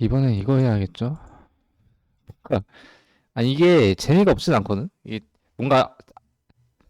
이번엔 이거 해야겠죠? 아 이게 재미가 없진 않거든? 이게 뭔가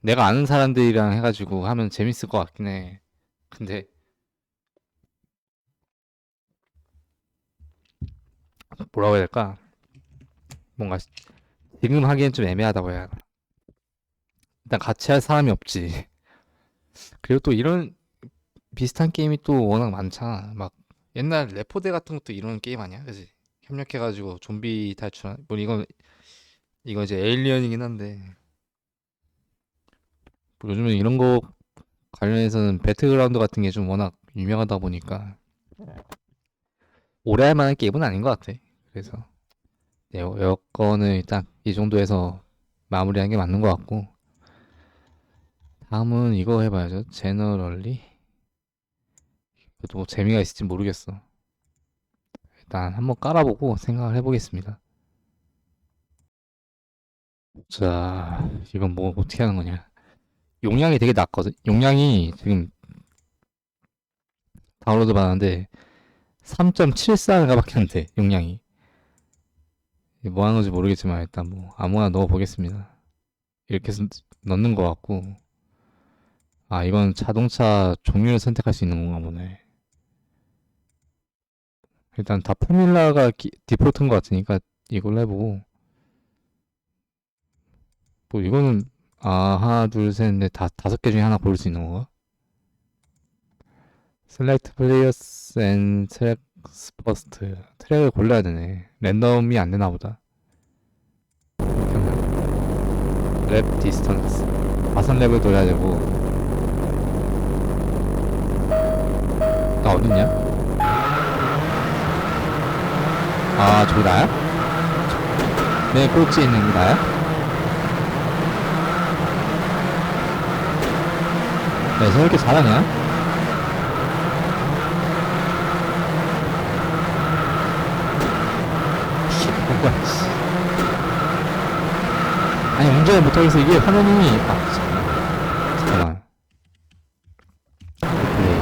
내가 아는 사람들이랑 해가지고 하면 재밌을 것 같긴 해. 근데 뭐라고 해야 될까? 뭔가 지금 하기엔 좀 애매하다고 해야 하나? 일단 같이 할 사람이 없지. 그리고 또 이런 비슷한 게임이 또 워낙 많잖아. 막 옛날 레포대 같은 것도 이런 게임 아니야? 그지? 협력해가지고 좀비 탈출한, 뭐 이건, 이거 이제 에일리언이긴 한데. 뭐 요즘은 이런 거 관련해서는 배틀그라운드 같은 게 좀 워낙 유명하다 보니까 오래 할 만한 게임은 아닌 것 같아. 그래서 네, 여건을 일단 이 정도에서 마무리하는 게 맞는 것 같고 다음은 이거 해봐야죠. 제너럴리. 그래도 뭐 재미가 있을지 모르겠어. 일단 한번 깔아보고 생각을 해보겠습니다. 자, 이건 뭐 어떻게 하는 거냐? 용량이 되게 낮거든. 용량이 지금 다운로드 받았는데 3.74가밖에 안 돼. 용량이. 뭐 하는 건지 모르겠지만 일단 뭐 아무거나 넣어 보겠습니다. 이렇게 넣는 것 같고 아 이건 자동차 종류를 선택할 수 있는 건가 보네. 일단 다 포뮬라가 기- 디폴트인 것 같으니까 이걸로 해보고. 뭐 이거는 아 하나 둘셋넷 다 다섯 개 중에 하나 고를 수 있는 건가? Select players and tracks first. 트랙을 골라야 되네. 랜덤이 안 되나 보다. 랩 디스턴스 마선 랩을 돌려야 되고. 나 어딨냐? 아 저기 나야? 내 꼴찌에 있는 게 나야? 네, 저렇게 잘하냐? 뭐야, 씨. 아니, 운전을 못하겠어. 이게 화면이, 아, 잠깐만. 잠깐만. 리플레이.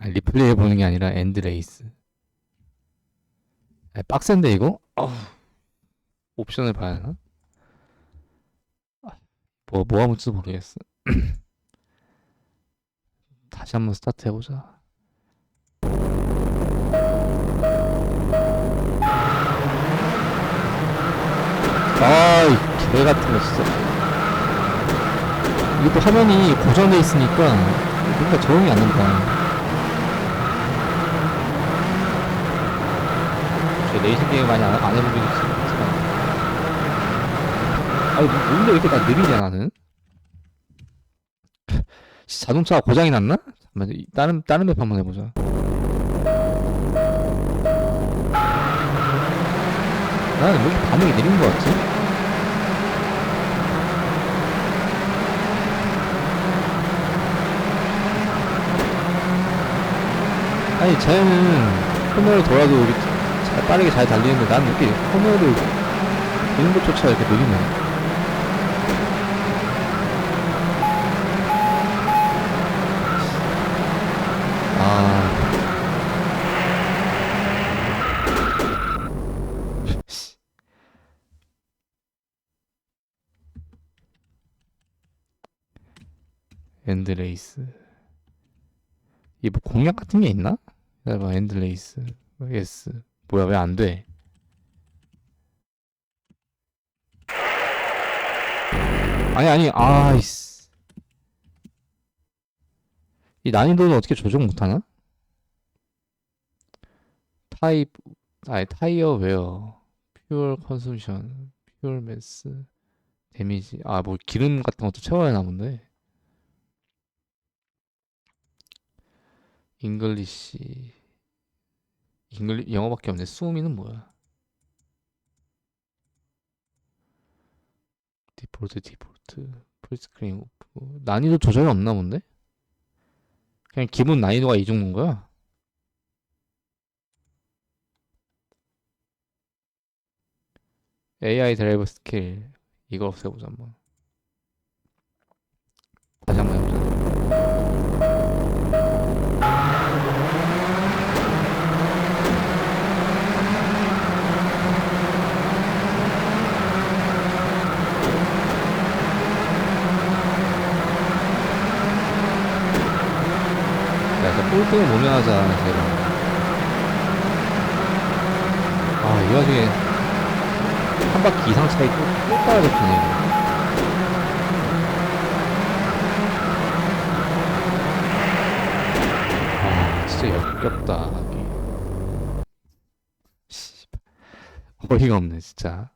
아니, 리플 레이 해보는 게 아니라 엔드 레이스. 아, 빡센데, 이거? 어우. 옵션을 봐야 하나? 뭐, 뭐 하면 지 모르겠어. 다시 한번 스타트 해보자. 아이, 개 같은 거 진짜. 또 화면이 고정돼 있으니까 뭔가 적응이 안 된다. 레이싱 게임 많이 안, 안 해보긴 했지만. 아니, 뭐, 뭔데 이렇게 나 느리냐, 나는? 자동차가 고장이 났나? 잠깐만, 이- 다른, 다른 맵 한번 해보자. 나는 왜 이렇게 반응이 느린 것 같지? 아니, 쟤는 코너를 돌아도 잘, 빠르게 잘 달리는데 나는 이렇게 코너를 도는 것조차 이렇게 느리네. 아. 엔드레이스. 이게 뭐 공략 같은 게 있나? 기다려봐, 엔드레이스. 예스. 뭐야, 왜 안 돼? 아니, 아니, 아이씨. 이 난이도는 어떻게 조정 못하나? 타입, 아니, 타이어 웨어, 퓨얼 컨숨션, 퓨얼 매스, 데미지. 아, 뭐 기름 같은 것도 채워야 하나 본데. 잉글리시 잉글리 영어밖에 없네. 수음이는 뭐야? 디폴트 디폴트 풀스크린 오프 난이도 조절이 없나 본데? 그냥 기본 난이도가 이 정도인 거야? AI 드라이버 스킬 이걸 없애보자 한번 다시 한번 꼴등을 모면하자, 제발. 아, 이 와중에 한 바퀴 이상 차이 또, 또 이거. 아, 진짜 역겹다. 어이가 없네, 진짜.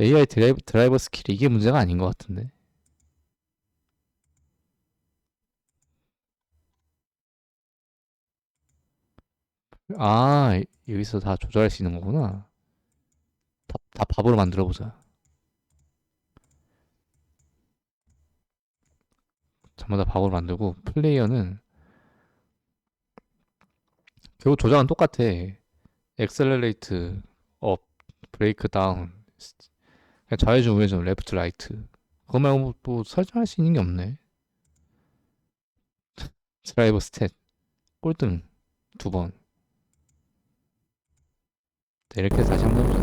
AI 드라이브, 드라이버 스킬이 이게 문제가 아닌 것 같은데. 아, 여기서 다 조절할 수 있는 거구나. 다, 다 밥으로 만들어 보자. 전부 다 밥으로 만들고, 플레이어는 결국 조작은 똑같아. 엑셀러레이트, 업, 브레이크 다운, 그냥 좌회전, 우회전, 레프트, 라이트. 그거 말고 뭐, 뭐 설정할 수 있는 게 없네. 드라이버 스탯, 꼴등 두 번. 네, 이렇게 다시 한번 해보자.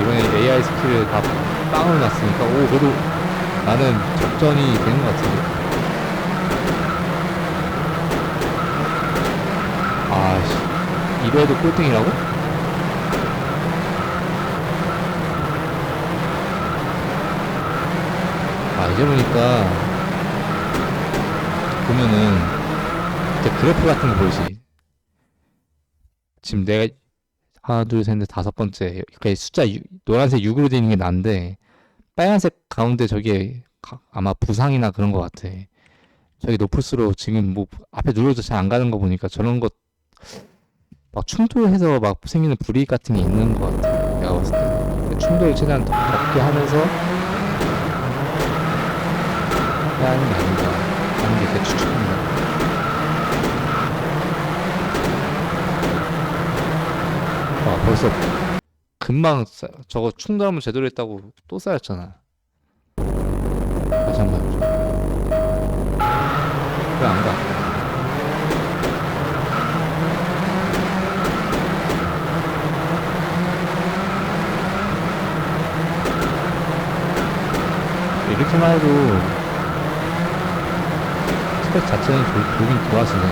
이번에 AI 스킬을 다 빵을 놨으니까, 오, 그래도 나는 적전이 되는 것 같은데. 아씨, 이래도 꼴등이라고? 이제 보니까, 보면은, 이제 그래프 같은 거 보이지? 지금 내가, 하나, 둘, 셋, 넷, 다섯 번째, 그 숫자, 유- 노란색 6으로 되어 있는 게 난데, 빨간색 가운데 저게 가- 아마 부상이나 그런 것 같아. 저기 높을수록 지금 뭐, 앞에 눌러도 잘 안 가는 거 보니까 저런 것, 막 충돌해서 막 생기는 불이익 같은 게 있는 것 같아. 내가 봤을 때. 충돌을 최대한 적- 적게 하면서, 게 아닌가 하는 게제 추측입니다. 아, 벌써 금방 쌓- 저거 충돌하면 제대로 했다고 또 쌓였잖아. 다시 한번 해보자. 왜안 가? 이렇게만 해도 스펙 자체는 도, 도긴 좋아지네.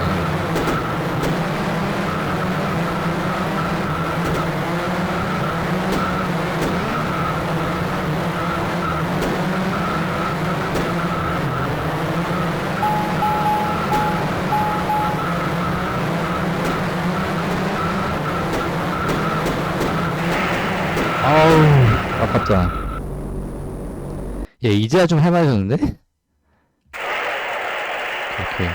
아우, 아깝다. 얘 이제야 좀 할만해졌는데? 오케이.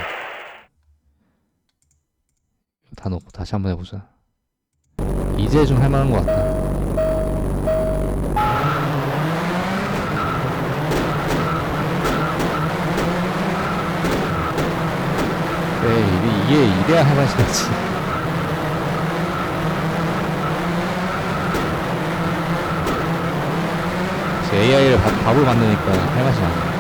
이거 다시 한번 해보자. 이제 좀 할만한 것 같다. 그래, 이게, 이게 이래야 할만해졌지. AI를 밥을 만드니까 할 맛이 나네.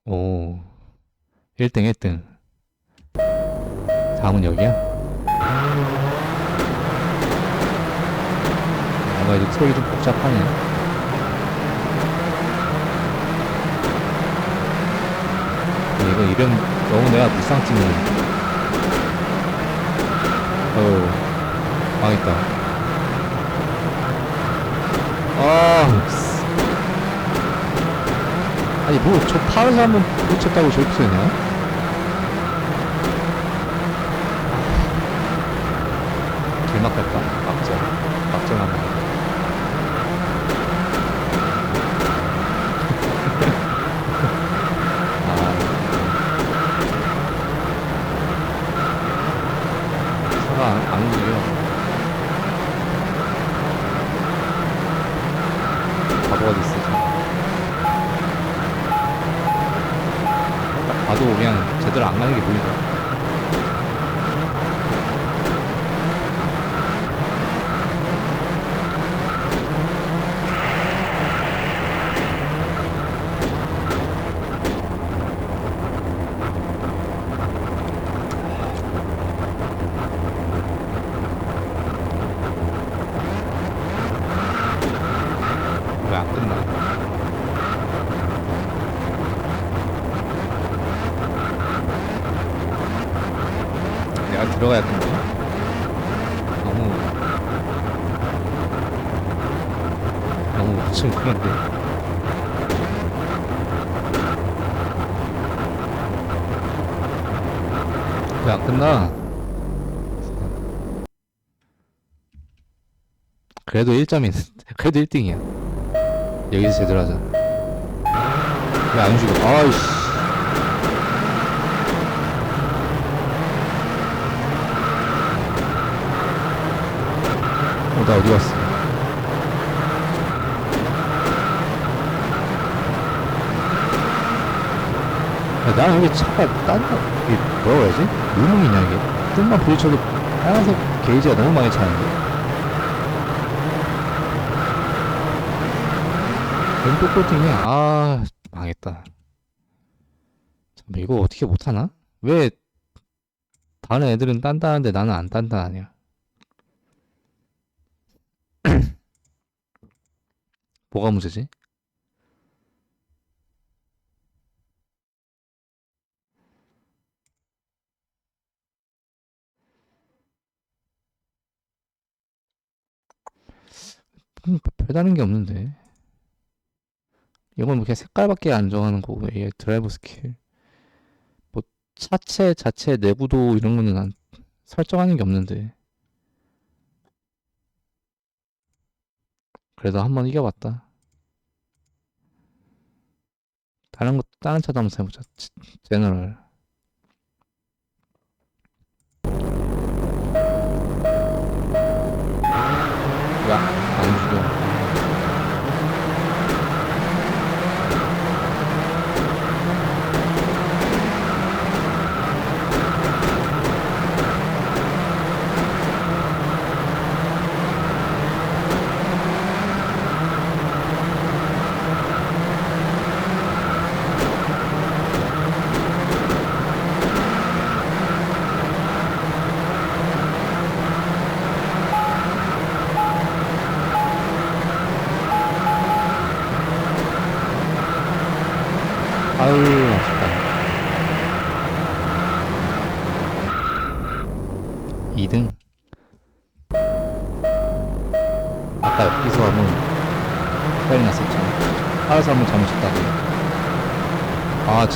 어. 오, 1등, 1등. 다음은 여기야? 뭔가 이제 트랙이 좀 복잡하네. 이거 이름 너무 내가 불쌍 찍는. 어우, 망했다. 아, 쓰- 아니 뭐 저 파란 사람은 놓쳤다고 저렇게 되냐? 길막했다. 막전. 막전하네. 아. 차가 안, 안 움직여. 바보가 됐어, 지금. 그냥 제대로 안 가는 게 보이더라. 왜 안 끝나? 내가 들어가야 되는데. 너무. 너무 좀 그런데. 왜 안 끝나? 그래도 1점이 그래도 1등이야. 여기서 제대로 하자. 왜 안 죽어? 아이씨 어, 나 어디 갔어? 야, 나는 왜 차가 딴, 이게 뭐라고 해야지? 무능이냐, 이게? 좀만 부딪혀도 빨간색 게이지가 너무 많이 차는데? 왼쪽 코팅이야. 아, 망했다. 잠깐, 이거 어떻게 못하나? 왜 다른 애들은 단단한데 나는 안 단단하냐? 뭐가 문제지? 음, 별다른 게 없는데. 이건 뭐 그냥 색깔밖에 안 정하는 거고, 얘 드라이브 스킬. 뭐, 차체 자체 내구도 이런 거는 안 설정하는 게 없는데. 그래도 한 번 이겨봤다. 다른 것, 다른 차도 한번 해보자. 제- 제너럴.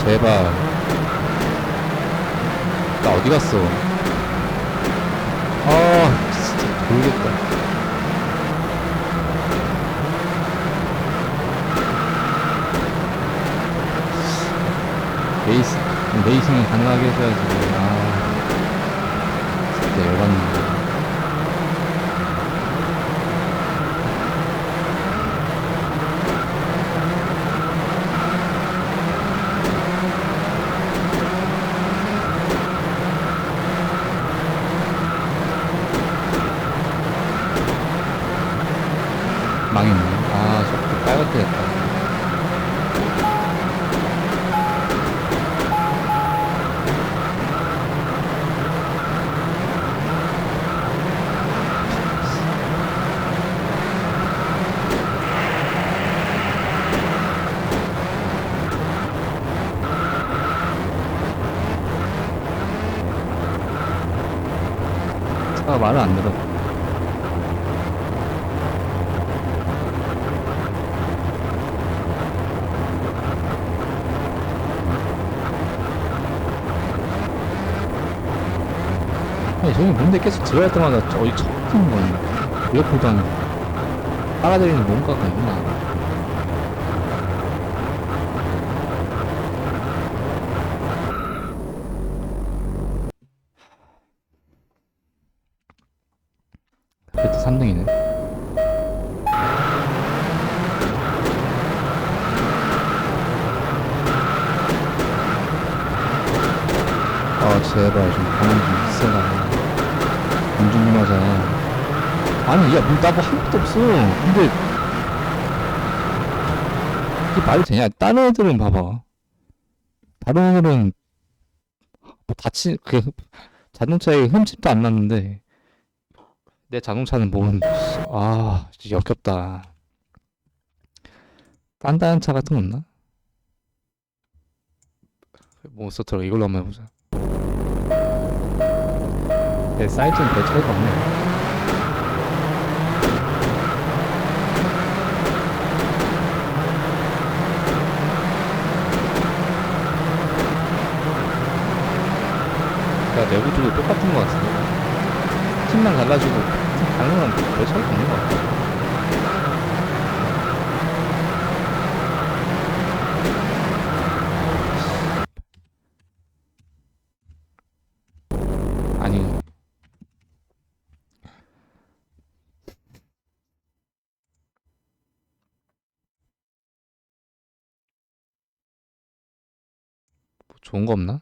제발. 나 어디 갔어? 아, 진짜 돌겠다. 레이스, 레이싱이 가능하게 해줘야지. 아, 진짜 열받는데. 아, 저거 빨갛게 됐다. 차가 말을 안 들어. 아니, 저기 뭔데 계속 들어갈 때마다 저 어디 처음 듣는 거야. 이어폰도 안 빨아들이는 뭔가가 있나. 그래도 3등이네. 아 제발 좀 가만히 좀 있어라 하자 아니 야 나뭐 할 것도 없어 근데 이게 말이 되냐 다른 애들은 봐봐 다른 애들은 뭐 다치 그 자동차에 흠집도 안 났는데 내 자동차는 뭔 아, 진짜 역겹다. 단단한 차 같은 거 없나? 몬스터 트럭 이걸로 한번 해보자. 내 사이즈는 별 차이가 없네. 야, 내부 쪽도 똑같은 거 같은데. 팀만 달라지고 팀 거랑 별 차이가 없는 거 같아. 아니 뭐 좋은 거 없나?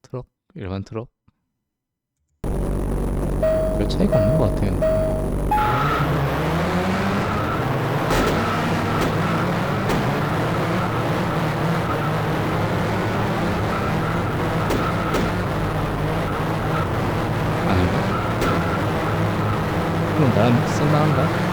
트럭 일반 트럭 별 차이가 없는 것 같아요. 그럼 나랑 쓸만한가?